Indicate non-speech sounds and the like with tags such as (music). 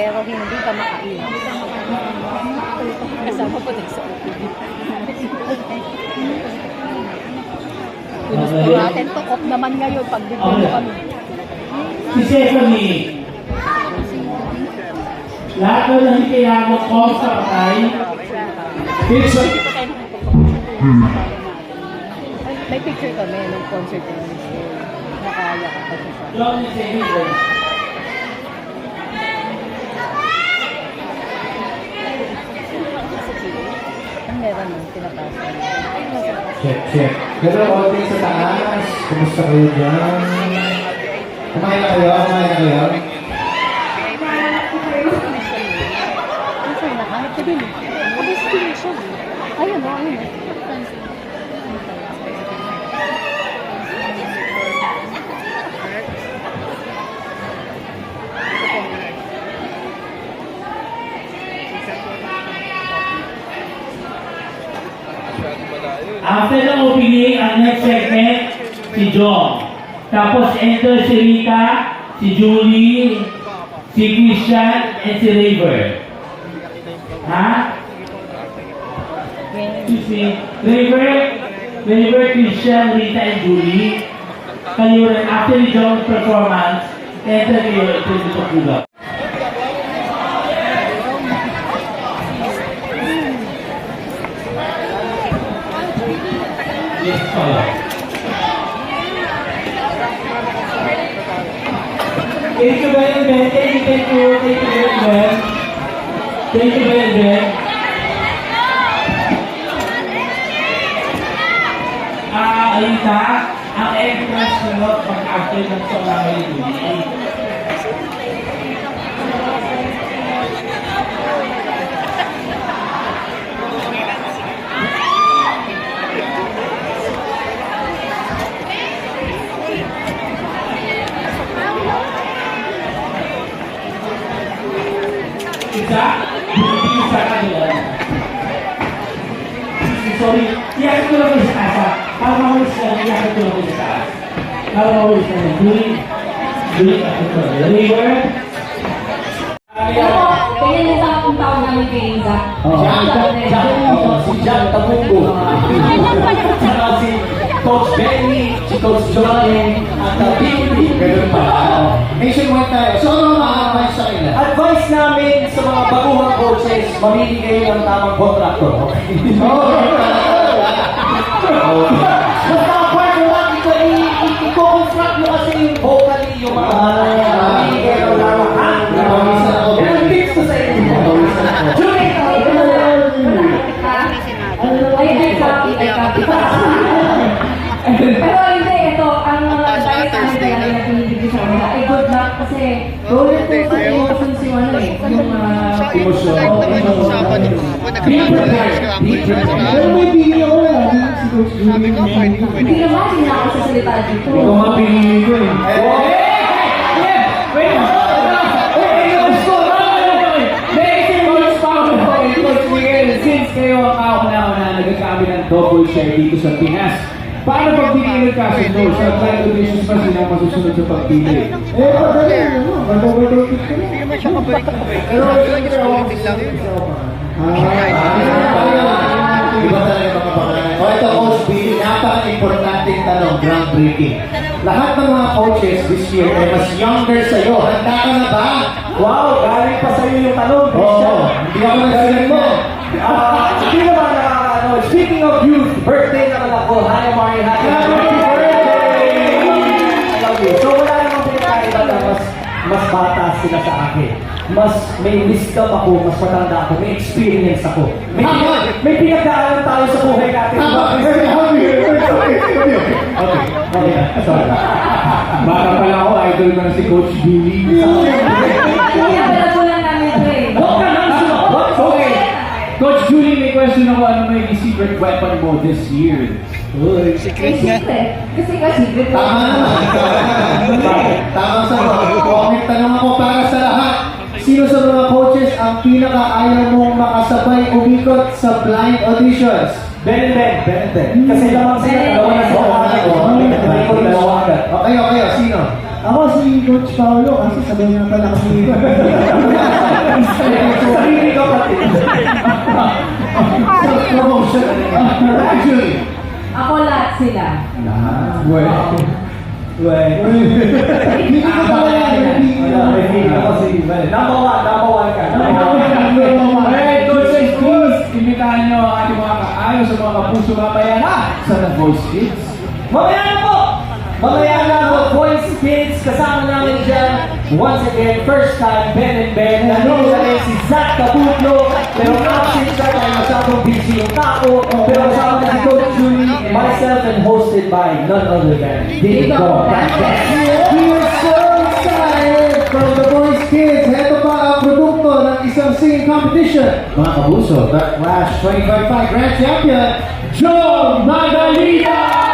pero hindi ka makaiwas. Kasama po din sa OPD. Gusto natin to off naman ngayon pag dito kami. Si Stephanie. Lahat na lang kailangan call sa patay. Picture. May picture kami nung concert Day. Nakaya ka kasi siya. John is a Ay, nasa labas. Check, check. Pero konti sa taas. Kumusta kayo dyan? Kumain na kayo? Kumain na kayo? Ang sa'yo na, hanap ka din. Ang destination. Ayun, oh, ayun. oh. After the opening, ang next segment, si John. Tapos enter si Rita, si Julie, si Christian, and si Raver. Ha? Excuse me. Raver, Raver, Christian, Rita, and Julie. Kayo rin, after John's performance, enter kayo ito dito kuga. Thank you very much. Thank you, thank you, thank you very much. Thank you very much. Ah, Alita, ang entrance nyo pag after ng sobrang halidunin. Isa, isa ka nila. Sorry, iyak ko lang sa taas. ah. Para mawalis ka, iyak ko lang sa taas. Para mawalis ka na. Duli, duli ako ko. River. Alam mo, ganyan yung sa akong taon namin kay. Oh. Jack, oh, si Jack Tabungo. Saka si Coach Benny, si Coach Johnny, at Pinky. Ganun pa. Nationwide tayo. So, ano mga advice namin sa mga baguhang coaches, mamili kayo ng tamang kontraktor. Oh, Basta part mo lang, i-construct mo kasi yung vocally yung mga mamili kayo ng tamang. Yan ang tips ko sa inyo. Julie, Ay, ay, copy, ay, copy. Pero hindi, ito, ang mga advice namin talaga na pinibigay sa kanila, ay good luck kasi roller coaster yung ano eh, yung uh, Emosyon. Be prepared. Be prepared. Pero may video ko na. Si Coach Julie. hindi naman, na ako sasalita dito. Ikaw nga pinili ko eh. Wait! Okay, Miguel, since kayo ang kauna-una nagkakabi ng double share dito sa Pinas, paano pag pinili ka sa Coach? Sa blind auditions pa sila masusunod sa pagpili? Eh, madali. Mag-overtake ko na. Pero, siyempre, ako. Ah, Iba talaga mga pangalan. O ito, Coach B, napaka-importanting tanong, groundbreaking. Lahat ng mga coaches this year ay mas younger sa'yo. Handa ka na ba? wow, galing pa sa'yo yung tanong, Oo. Christian. Hindi ako nagsasalit mo. Hindi naman bata sila sa akin. Mas may wisdom ako, mas matanda ako, may experience ako. May, Tama. may pinagdaanan tayo sa buhay natin. Tama. Okay, (laughs) okay, okay. Okay, okay. Sorry. Baka pala ako, idol ko na si Coach Billy. Coach Julie, may question ako. Ano may secret weapon mo this year? Eh, siyempre, kasi ka secret (laughs) Tama naman. Tama sa mga. Okay, tanong ako para sa lahat. Sino sa mga coaches ang pinaka-ayaw mong makasabay umikot sa blind auditions? Ben, Ben, Ben, Ben. Kasi lamang sila, dalawa na sa ako. Ako, dalawa agad. Okay, okay. Sino? Ako si Coach Paolo kasi sabi nga pala kasi (laughs) Ako lahat sila. Well, well. (laughs) Hindi ko ba yan? Wala, may feeling ako si Ivan. Number one, number one ka. Number one. Alright, coaches, please, imbitahan nyo ang ating mga kaayos sa mga kapuso mamaya na sa The Voice Kids. Mamaya na po! Mamaya na po, Boys Kids, kasama namin dyan. Once again, first time, Ben and Ben. Nandito na rin si Zach Caputlo. Pero absent siya dahil masyadong busy yung tao. And hosted by none other than Diego Valdez. We are so excited from the Boys Kids. Ito pa ang produkto ng isang singing competition. Mga kabuso, that Flash 25 Grand Champion, Joe Magalitas!